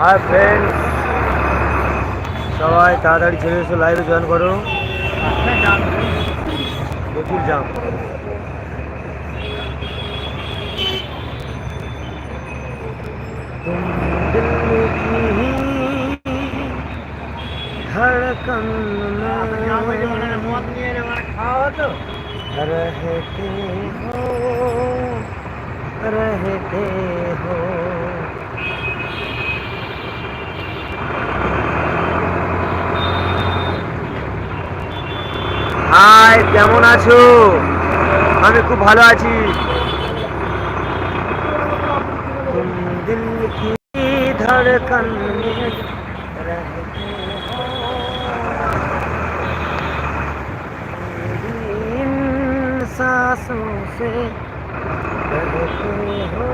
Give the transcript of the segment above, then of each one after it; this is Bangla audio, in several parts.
হাই ফ্রেন্ডস সবাই তাড়াতাড়ি ছেড়ে এসো লাইভে জয়েন করো প্রচুর জাম तुम दिल की धड़कन में रहते हो रहते हो হাই কেমন আছো আমি খুব ভালো আছি तुम दिल की धड़कन में रहते हो मेरी इन सांसों से बहते हो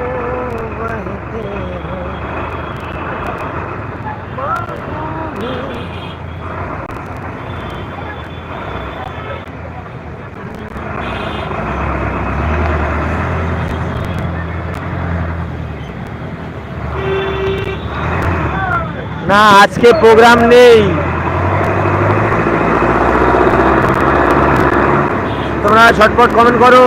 बहते हो না, আজকে প্রোগ্রাম নেই। তোমরা ঝটপট কমেন্ট করো।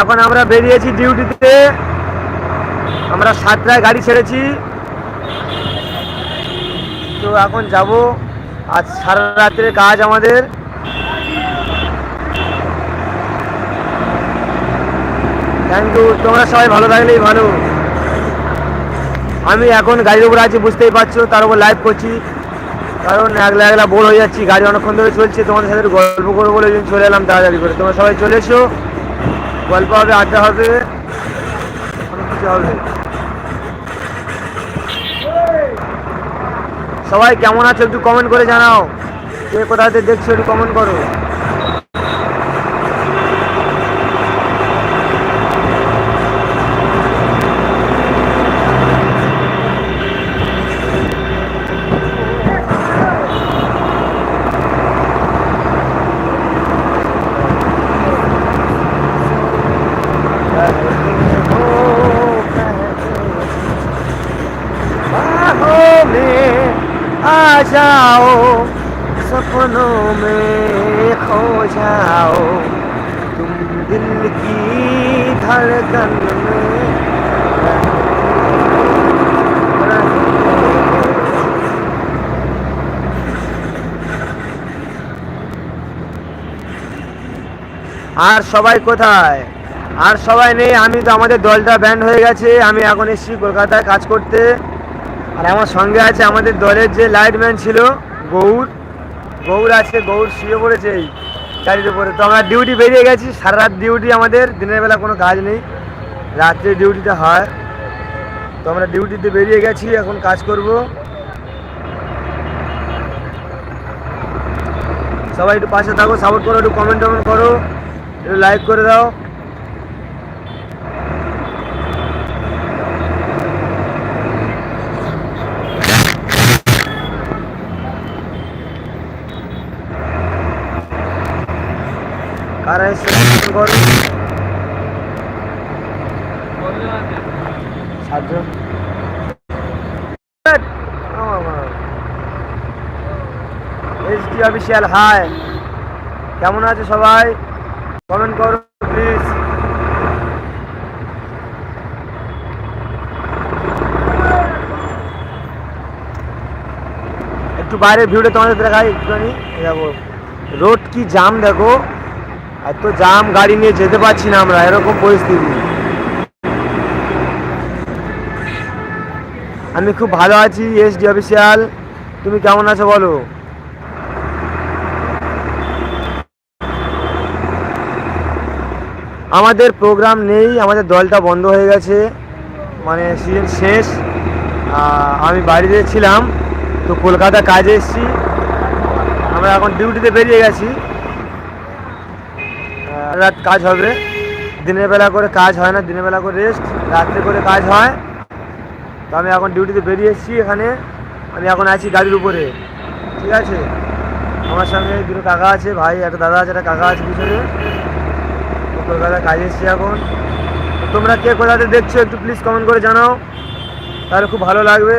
এখন আমরা বেরিয়েছি ডিউটিতে আমরা সাতটায় গাড়ি ছেড়েছি। তো এখন যাব। আজ সারা রাত্রে কাজ আমাদের। থ্যাংক ইউ তোমরা সবাই ভালো থাকলেই ভালো। আমি এখন গাড়ির উপরে আছি, বুঝতেই পারছ, তার উপর লাইভ করছি। কারণ একলা একলা বোর হয়ে যাচ্ছি, গাড়ি অনেকক্ষণ ধরে চলছে, তোমাদের সাথে গল্প করব বলে চলে এলাম তাড়াতাড়ি করে। তোমরা সবাই চলে এসো। গল্প হবে, আড্ডা হবে অনেক কিছু হবে সবাই কেমন আছো একটু কমেন্ট করে জানাও। কে কোথাতে দেখছ একটু কমেন্ট করো। जाओ सपनों में खो जाओ तुम दिल की धड़कन में আর সবাই কোথায় আর সবাই নেই আমি তো আমাদের দলটা ব্যান্ড হয়ে গেছে আমি এখন এসেছি কলকাতায় কাজ করতে আর আমার সঙ্গে আছে আমাদের দলের যে লাইটম্যান ছিল, গৌর। গৌর আছে গৌর শুয়ে পড়েছে এই গাড়ির উপরে। তো আমরা ডিউটি বেরিয়ে গেছি, সারা রাত ডিউটি আমাদের, দিনের বেলা কোনো কাজ নেই। রাত্রে ডিউটিটা হয়। তো আমরা ডিউটিতে বেরিয়ে গেছি, এখন কাজ করব। সবাই একটু পাশে থাকো সাপোর্ট করো, একটু কমেন্ট টমেন্ট করো, একটু লাইক করে দাও। Official, hi. কেমন আছে সবাই? কমেন্ট করো, প্লিজ। একটু বাইরের ভিউটা তোমাদের দেখাই একটুখানি। দেখো, রোড কি জাম, দেখো। এত জাম গাড়ি নিয়ে যেতে পারছি না আমরা, এরকম পরিস্থিতি। আমি খুব ভালো আছি, এসডি অফিসিয়াল। তুমি কেমন আছো বলো? আমাদের প্রোগ্রাম নেই, আমাদের দলটা বন্ধ হয়ে গেছে। মানে সিজন শেষ। আমি বাড়িতে ছিলাম, তো কলকাতা কাজে এসেছি। আমরা এখন ডিউটিতে বেরিয়ে গেছি। রাত কাজ হবে। দিনের বেলা করে কাজ হয় না, দিনের বেলা করে রেস্ট রাত্রে করে কাজ হয়। তো আমি এখন ডিউটিতে বেরিয়ে এসেছি এখানে। আমি এখন আছি গাড়ির উপরে। ঠিক আছে? আমার সঙ্গে দুটো কাকা আছে, ভাই, একটা দাদা আছে, একটা কাকা আছে পিছনে। তো কলকাতায় কাজে এসেছি এখন। তোমরা কে কোথাতে দেখছ একটু প্লিজ কমেন্ট করে জানাও। তাহলে খুব ভালো লাগবে।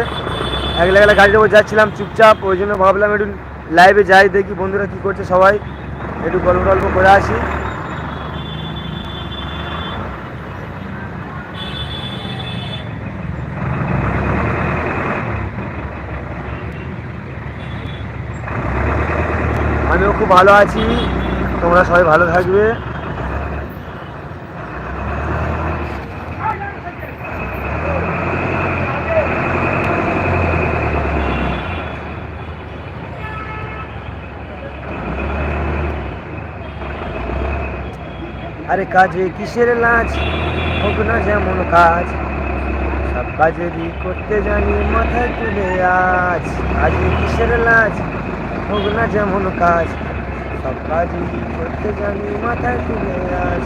একলা একলা গাড়ির উপর যাচ্ছিলাম চুপচাপ, ওই জন্য ভাবলাম একটু লাইভে যাই, দেখি বন্ধুরা কি করছে সবাই। একটু গল্প টল্প করে আসি আমিও খুব ভালো আছি। তোমরা সবাই ভালো থাকবে। আরে কাজে কিসের লাজ? হোক না যেমন কাজ। সব কাজেরই করতে জানি, মাথায় তুলে আজ। কাজে কিসের লাজ? হোক না যেমন কাজ। সব কাজই করতে জানি মাথায় তুলে আজ